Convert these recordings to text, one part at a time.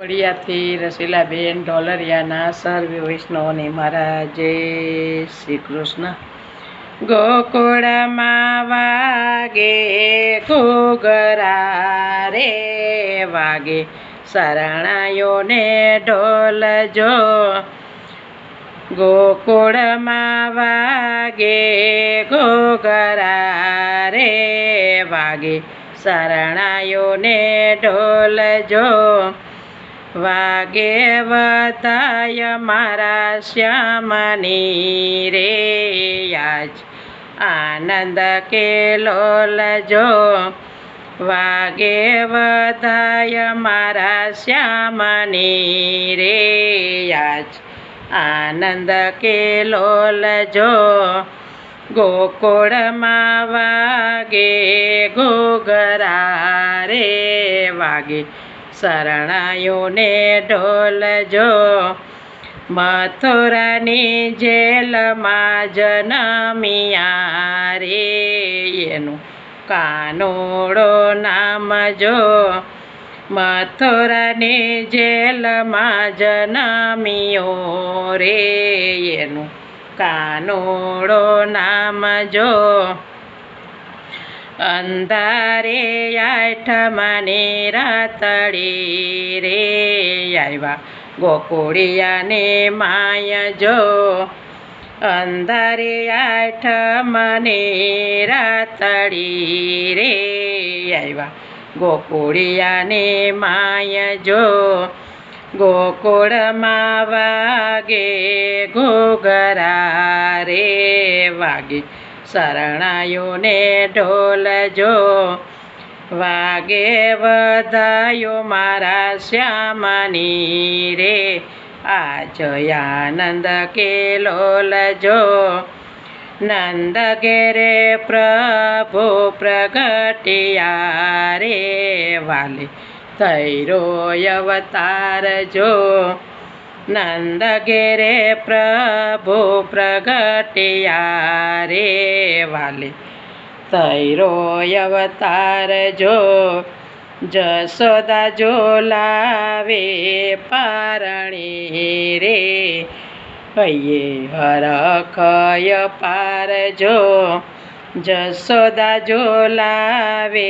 વડિયાથી રસીલાબેન, ઢોલરિયાના સર્વ વૈષ્ણવને મારા જય શ્રી કૃષ્ણ. ગોકુળમાં વાગે, ઘૂઘરા રે વાગે. શરણાયોને ઢોલ જો. ગોકુળમાં વાગે, ઘોઘરા રે વાગે. શરણાયોને ઢોલ જો. વાગે વધાય મારા શ્યામની રે આજ. આનંદ કે લોલજો વાગે વધાય મારા શ્યામની રે આજ. આનંદ કે લોલજો ગોકુળમાં વાગે ઘોઘરા રે વાગે. શરણાયોને ઢોલ જો. મથુરાની જેલમાં જનમિયા રે એનું કાનોડો નામ જો. મથુરાની જેલમાં જનમિયો રે. એનું કાનોડો નામ જો. અંધારે આઠમની રાતડી રે આવ્યા ગોકુળિયાને માય જો. અંધારે આઠમની રાતડી રે આવ્યા ગોકુળિયાને માય જો. ગોકુળમાં વાગે ઘોઘરા રે વાગે. શરણાયોને ઢોલ જો. વાગે વધાયો મારા શ્યામની રે. આનંદ કે જો નંદ ઘેરે પ્રભુ પ્રગટિયા રે. વાલી તૈરો અવતાર જો. નંદ ઘેરે પ્રભુ પ્રગટિયા રે વાલે તૈરો અવતાર જો જસોદા જોલાવે પારણી રે હૈયે હરખય પાર જો જસોદા જોલાવે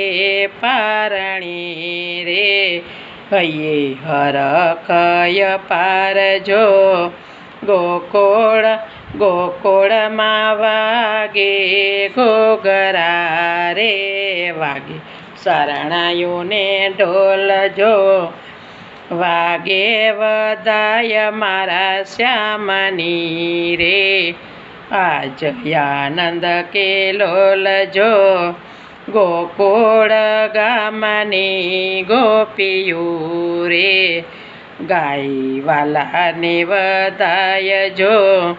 પારણી રે હૈયે હર કય પારજો ગોકોળ, ગોકોળમાં વાગે ઘોઘરા રે વાગે. શરણાયુને ઢોલ જો. વાગે વધાય મારા શ્યામની રે. આજ આનંદ કે જો. ગોકુળ ગામની ગોપીયું રે ગાયવાલાને વધાય જો.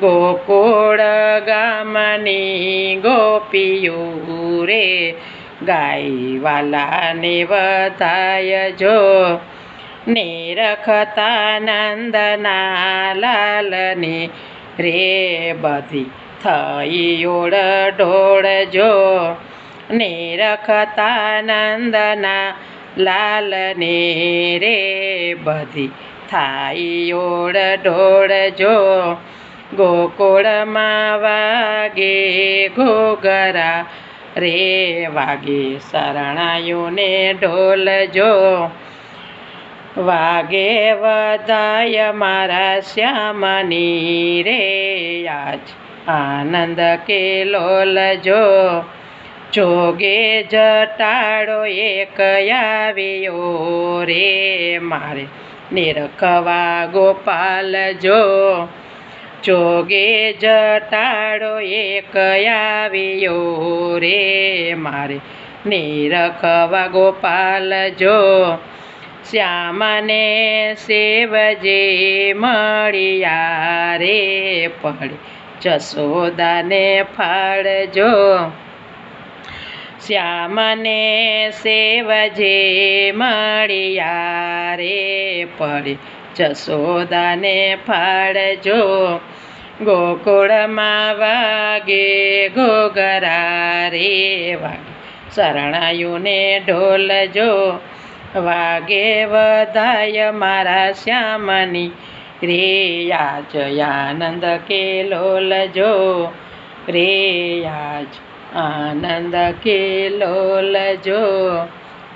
ગોકુળ ગામની ગોપીયું રે ગાયવાલાને વધાય જો. નિરખતા નંદના લાલને રે બધી થઈ ઓળ ઢોળ જો નિરખતા નંદના લાલને રે બધી થાય ઓળ ઢોળ જો ગોકુળમાં વાગે ઘોઘરા રે વાગે શરણાયુને ઢોલ જો વાગે વધાય મારા શ્યામની રે આજ આનંદ કેલોલ જો જોગે જટાડો એક આવ્યો રે મારે. નિરખવા ગોપાલ જો, જોગે જટાડો એક આવ્યો રે મારે. નિરખવા ગોપાલ જો, શ્યામને સેવજે મળ્યા રે, પડે જશોદાને ફાળજો. શ્યામને સેવજે મળ્યા રે પડે. જશોદાને ફાળજો. ગોકુળમાં વાગે ગોગરા રે વાગે. શરણાયુને ઢોલજો. વાગે વધાય મારા શ્યામની રે. આજ આનંદ કે લોલજો. રે આજ આનંદ કેલો જો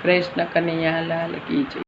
કૃષ્ણ કનૈયા લાલ કી જય.